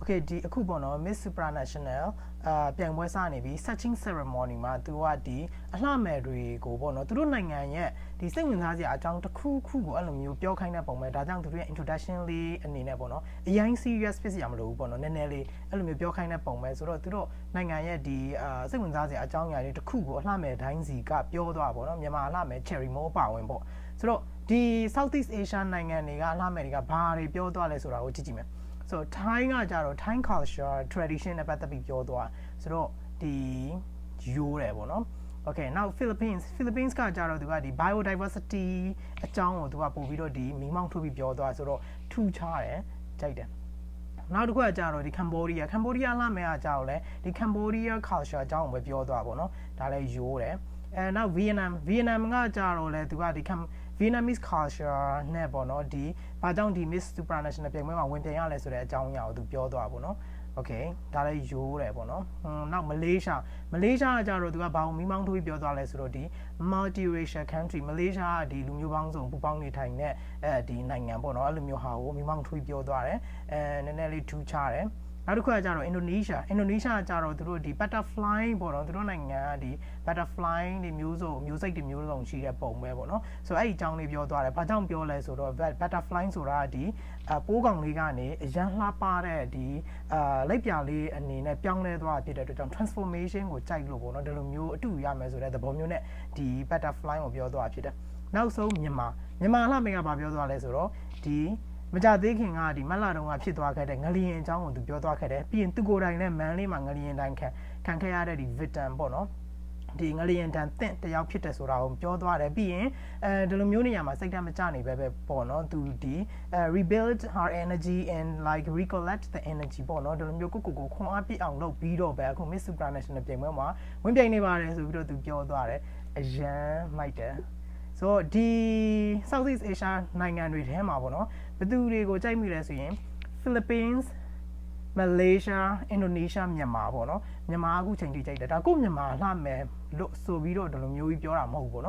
okay ဒီအခုပေါ့နော် Miss Supranational အာပြိုင်ပွဲစနေပြီ searching ceremony မှာသူကဒီအလှမယ်တွေကိုပေါ့နော်သူတို့နိုင်ငံရဲ့ဒီစိတ်ဝင်စားစရာအကြောင်းတစ်ခုခုကိုအဲ့လိုမျိုးပြောခိုင်းတဲ့ပုံပဲဒါကြောင့်သူတို့ရဲ့ introduction လေးအနေနဲ့ပေါ့နော်အရင် serious ဖြစ်စရာမလိုဘူးပေါ့နော်နည်းနည်းလေးအဲ့လိုမျိုးပြောခိုင်းတဲ့ပုံပဲဆိုတော့သူတို့နိုင်ငံရဲ့ဒီအာစိတ်ဝင်စားစရာအကြောင်းအရာတွေတစ်ခုကိုအလှမယ်တိုင်းစီကပြောသွားပေါ့နော်မြန်မာအလှမယ် cherry mo ပါဝင်ပေါ့ဆိုတော့ဒီ Southeast Asia နိုင်ငံတွေကအလှမယ်တွေကဘာတွေပြောသွားလဲဆိုတာကိုကြည့်ကြည့်မယ် ဆိုတော့ Thai ကကြတော့ Thai culture tradition နဲ့ပတ်သက်ပြီးပြောသွားဆိုတော့ဒီရိုးတယ်ပေါ့နော် Okay now Philippines Philippines ကကြတော့သူကဒီ biodiversity အကြောင်းကိုသူကပို့ပြီးတော့ဒီမိမောင်းထုတ်ပြီးပြောသွားဆိုတော့ထူခြားတယ်ကြိုက်တယ်နောက်တစ်ခုကကြတော့ဒီ Cambodia Cambodia လာမယ်ကကြတော့လေဒီ Cambodia culture အကြောင်းကိုပဲပြောသွားပါတော့ဒါလည်းရိုးတယ် အဲနောက် Vietnam Vietnam ကကြတော့လေသူကဒီ Cam Vietnamese culture နဲ့ပေါ့နော်ဒီဘာကြောင့်ဒီ Miss Supranational ပြိုင်ပွဲမှာဝင်ပြိုင်ရလဲဆိုတဲ့အကြောင်းအရာကိုသူပြောသွားပါပေါ့နော် Okay ဒါလည်းရိုးတယ်ပေါ့နော်ဟွန်းနောက်မလေးရှားမလေးရှားကကြတော့သူကဘာလို့မိမောင်းထိုးပြီးပြောသွားလဲဆိုတော့ဒီ multiracial country မလေးရှားကဒီလူမျိုးပေါင်းစုံပူပေါင်းနေထိုင်တဲ့အဲဒီနိုင်ငံပေါ့နော်အဲ့လိုမျိုးဟာကိုမိမောင်းထိုးပြီးပြောသွားတယ်အဲနည်းနည်းလေးထူးခြားတယ် နောက်တစ်ခုကကြတော့အင်ဒိုနီးရှားအင်ဒိုနီးရှားကကြတော့သူတို့ဒီ butterfly ပေါ့နော်သူတို့နိုင်ငံကဒီ butterfly တွေမျိုးစုံမျိုးစိတ်တွေမျိုးစုံရှိတဲ့ပုံပဲပေါ့နော်ဆိုတော့အဲ့ဒီအကြောင်းလေးပြောသွားတယ်ဘာကြောင့်ပြောလဲဆိုတော့ butterfly ဆိုတာကဒီအပိုးကောင်လေးကနေအရန်လှပတဲ့ဒီအာလက်ပြလေးအနေနဲ့ပြောင်းလဲသွားဖြစ်တဲ့အတွက်ကြောင့် transformation ကိုကြိုက်လို့ပေါ့နော်ဒီလိုမျိုးအတူရမယ်ဆိုတဲ့သဘောမျိုးနဲ့ဒီ butterfly ကိုပြောသွားဖြစ်တယ်နောက်ဆုံးမြန်မာမြန်မာလှမင်းကဘာပြောသွားလဲဆိုတော့ဒီ မကြသေးခင်ကဒီမက်လာတုံးကဖြစ်သွားခဲ့တဲ့ငလျင်အကြောင်းကိုသူပြောသွားခဲ့တယ်ပြီးရင်သူကိုယ်တိုင်နဲ့မန်လေးမှာငလျင်တိုင်းခံခံခဲ့ရတဲ့ဒီ victim ပေါ့နော်ဒီငလျင်တန်တင့်တယောက်ဖြစ်တယ်ဆိုတာကိုပြောသွားတယ်ပြီးရင်အဲဒီလိုမျိုးနေရာမှာစိတ်ဓာတ်မကျနေပဲပဲပေါ့နော်သူဒီအဲ rebuild her energy and like recollect the energy ပေါ့နော်ဒီလိုမျိုးကိုကိုကိုခွန်အားပြည့်အောင်လုပ်ပြီးတော့ပဲအခု Miss Supranational ပြင်ပွဲမှာဝင်ပြိုင်နေပါတယ်ဆိုပြီးတော့သူပြောသွားတယ်အရန်မိုက်တယ် ဆိုတော့ဒီ Southeast Asia နိုင်ငံတွေထဲမှာပေါ့နော်ဘယ်သူတွေကိုကြိုက်မိလဲဆိုရင် Philippines မလေးရှားအင်ဒိုနီးရှားမြန်မာပေါ့နော်မြန်မာအခုချိန်ထိကြိုက်တယ်ဒါကိုမြန်မာလှမယ်လို့ဆိုပြီးတော့ဒီလိုမျိုးကြီးပြောတာမဟုတ်ဘူးပေါ့နော်